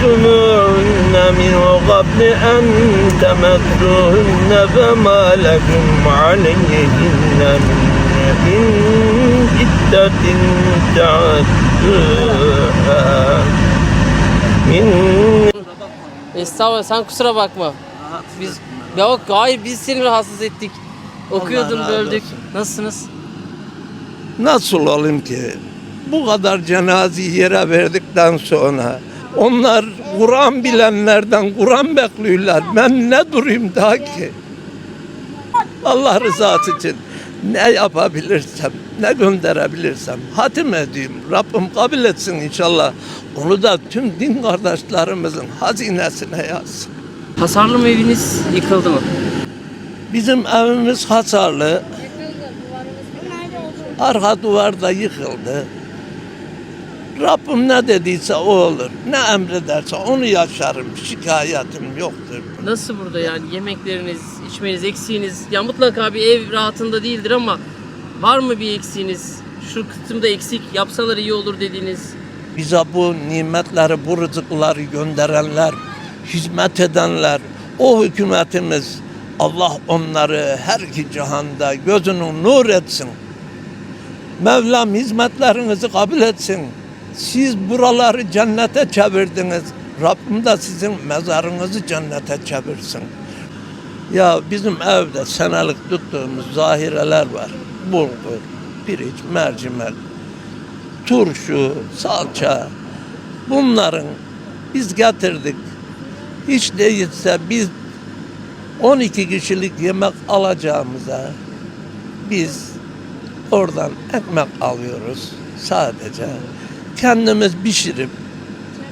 طلقتموهن من قبل أن تمسوهن فما لكم عليهن من عدة تعدوها من Estağfurullah sen kusura bakma. Biz yok hayır biz seni rahatsız ettik. Okuyordun razı böldük. olsun. Nasılsınız? Nasıl olayım ki? Bu kadar cenazeyi yere verdikten sonra onlar Kur'an bilenlerden Kur'an bekliyorlar. Ben ne durayım daha ki? Allah rızası için ne yapabilirsem, ne gönderebilirsem hatim edeyim. Rabbim kabul etsin inşallah. Onu da tüm din kardeşlerimizin hazinesine yazsın. Hasarlı mı eviniz yıkıldı mı? Bizim evimiz hasarlı. Arka duvarda yıkıldı. Rabbim ne dediyse o olur. Ne emrederse onu yaşarım. Şikayetim yoktur. Nasıl burada yani yemekleriniz, içmeniz, eksiğiniz? Ya mutlaka bir ev rahatında değildir ama var mı bir eksiğiniz? Şu kısımda eksik yapsalar iyi olur dediğiniz. Bize bu nimetleri, bu rızıkları gönderenler, hizmet edenler, o hükümetimiz Allah onları her iki cihanda gözünü nur etsin. Mevlam hizmetlerinizi kabul etsin. Siz buraları cennete çevirdiniz. Rabbim de sizin mezarınızı cennete çevirsin. Ya bizim evde senelik tuttuğumuz zahireler var. Bulgur, pirinç, mercimek, turşu, salça bunların biz getirdik. Hiç değilse biz 12 kişilik yemek alacağımıza biz oradan ekmek alıyoruz sadece. Kendimiz pişirip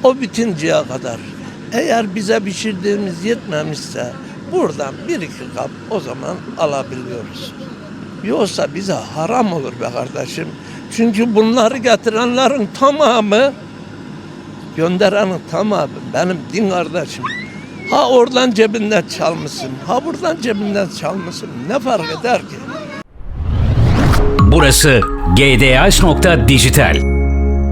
o bitinceye kadar eğer bize pişirdiğimiz yetmemişse buradan bir iki kap o zaman alabiliyoruz. Yoksa bize haram olur be kardeşim. Çünkü bunları getirenlerin tamamı gönderenin tamamı benim din kardeşim. Ha oradan cebinden çalmışsın, ha buradan cebinden çalmışsın. Ne fark eder ki? Burası gdh.dijital.